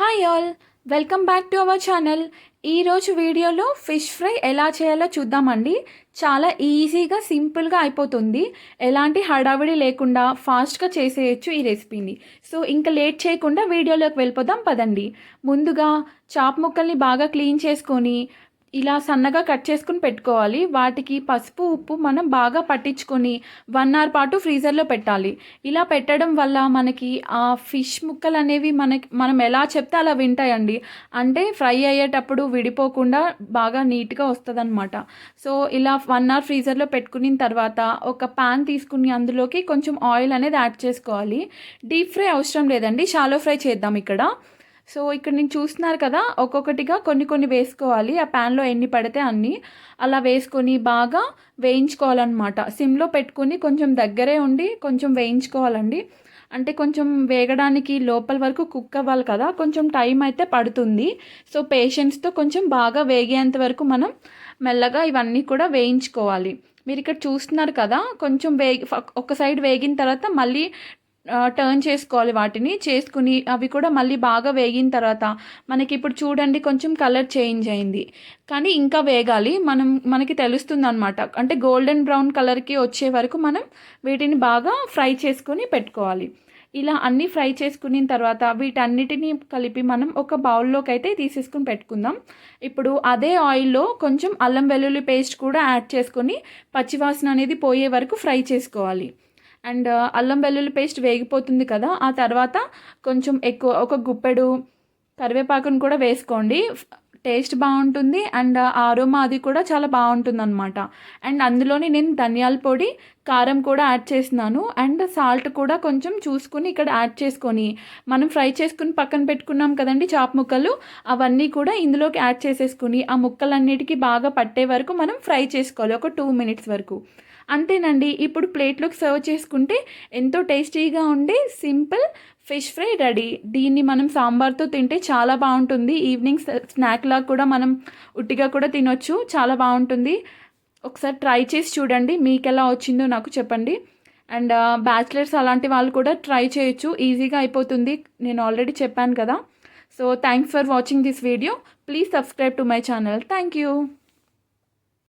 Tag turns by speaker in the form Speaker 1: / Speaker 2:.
Speaker 1: Hi all welcome back to our channel ఈరోజు వీడియోలో fish fry ఎలా చేయాలో చూద్దామండి. చాలా ఈజీగా సింపుల్గా అయిపోతుంది. ఎలాంటి హడావిడి లేకుండా ఫాస్ట్గా చేసేయచ్చు ఈ రెసిపీని సో ఇంకా లేట్ చేయకుండా వీడియోలోకి వెళ్ళిపోదాం పదండి. ముందుగా చాప్ ముక్కల్ని బాగా క్లీన్ చేసుకొని ఇలా సన్నగా కట్ చేసుకుని పెట్టుకోవాలి. వాటికి పసుపు ఉప్పు మనం బాగా పట్టించుకొని వన్ అవర్ పాటు ఫ్రీజర్లో పెట్టాలి. ఇలా పెట్టడం వల్ల మనకి ఆ ఫిష్ ముక్కలు అనేవి మనకి మనం ఎలా చెప్తే అలా వింటాయండి. అంటే ఫ్రై అయ్యేటప్పుడు విడిపోకుండా బాగా నీట్గా వస్తుంది అనమాట సో ఇలా వన్ అవర్ ఫ్రీజర్లో పెట్టుకున్న తర్వాత ఒక పాన్ తీసుకుని అందులోకి కొంచెం ఆయిల్ అనేది యాడ్ చేసుకోవాలి. డీప్ ఫ్రై అవసరం లేదండి. షాలో ఫ్రై చేద్దాం ఇక్కడ. సో ఇక్కడ నేను చూస్తున్నారు కదా ఒక్కొక్కటిగా కొన్ని కొన్ని వేసుకోవాలి. ఆ ప్యాన్లో ఎన్ని పడితే అన్ని అలా వేసుకొని బాగా వేయించుకోవాలన్నమాట. సిమ్లో పెట్టుకొని కొంచెం దగ్గరే ఉండి కొంచెం వేయించుకోవాలండి. అంటే కొంచెం వేగడానికి లోపల వరకు కుక్ అవ్వాలి కదా కొంచెం టైం అయితే పడుతుంది. సో పేషెంట్స్తో కొంచెం బాగా వేగేంత వరకు మనం మెల్లగా ఇవన్నీ కూడా వేయించుకోవాలి. మీరు ఇక్కడ చూస్తున్నారు కదా కొంచెం వేగి ఒక సైడ్ వేగిన తర్వాత మళ్ళీ టర్న్ చేసుకోవాలి వాటిని చేసుకుని అవి కూడా మళ్ళీ బాగా వేగిన తర్వాత మనకి ఇప్పుడు చూడండి కొంచెం కలర్ చేంజ్ అయింది. కానీ ఇంకా వేగాలి. మనం మనకి తెలుస్తుంది అనమాట అంటే గోల్డెన్ బ్రౌన్ కలర్కి వచ్చే వరకు మనం వీటిని బాగా ఫ్రై చేసుకొని పెట్టుకోవాలి. ఇలా అన్నీ ఫ్రై చేసుకున్న తర్వాత వీటన్నిటిని కలిపి మనం ఒక బౌల్లోకి అయితే తీసేసుకుని పెట్టుకుందాం. ఇప్పుడు అదే ఆయిల్లో కొంచెం అల్లం వెల్లుల్లి పేస్ట్ కూడా యాడ్ చేసుకొని పచ్చివాసన అనేది పోయే వరకు ఫ్రై చేసుకోవాలి. అండ్ అల్లం వెల్లుల్లి పేస్ట్ వేగిపోతుంది కదా ఆ తర్వాత కొంచెం ఎక్కువ ఒక గుప్పెడు కరివేపాకును కూడా వేసుకోండి. టేస్ట్ బాగుంటుంది అండ్ ఆరోమా అది కూడా చాలా బాగుంటుంది అనమాట అండ్ అందులోని నేను ధనియాల పొడి కారం కూడా యాడ్ చేస్తున్నాను అండ్ సాల్ట్ కూడా కొంచెం చూసుకుని ఇక్కడ యాడ్ చేసుకొని మనం ఫ్రై చేసుకుని పక్కన పెట్టుకున్నాం కదండి చాప్ ముక్కలు అవన్నీ కూడా ఇందులోకి యాడ్ చేసేసుకుని ఆ ముక్కలన్నిటికీ బాగా పట్టే వరకు మనం ఫ్రై చేసుకోవాలి ఒక టూ మినిట్స్ వరకు. అంతేనండి ఇప్పుడు ప్లేట్లోకి సర్వ్ చేసుకుంటే ఎంతో టేస్టీగా ఉండే సింపుల్ ఫిష్ ఫ్రై రెడీ. దీన్ని మనం సాంబార్తో తింటే చాలా బాగుంటుంది. ఈవినింగ్ స్నాక్ లాగా కూడా మనం ఉట్టిగా కూడా తినొచ్చు చాలా బాగుంటుంది. ఒకసారి ట్రై చేసి చూడండి. మీకు ఎలా వచ్చిందో నాకు చెప్పండి. అండ్ బ్యాచిలర్స్ అలాంటి వాళ్ళు కూడా ట్రై చేయొచ్చు. ఈజీగా అయిపోతుంది. నేను ఆల్రెడీ చెప్పాను కదా. So thanks for watching this video. Please subscribe to my channel. Thank you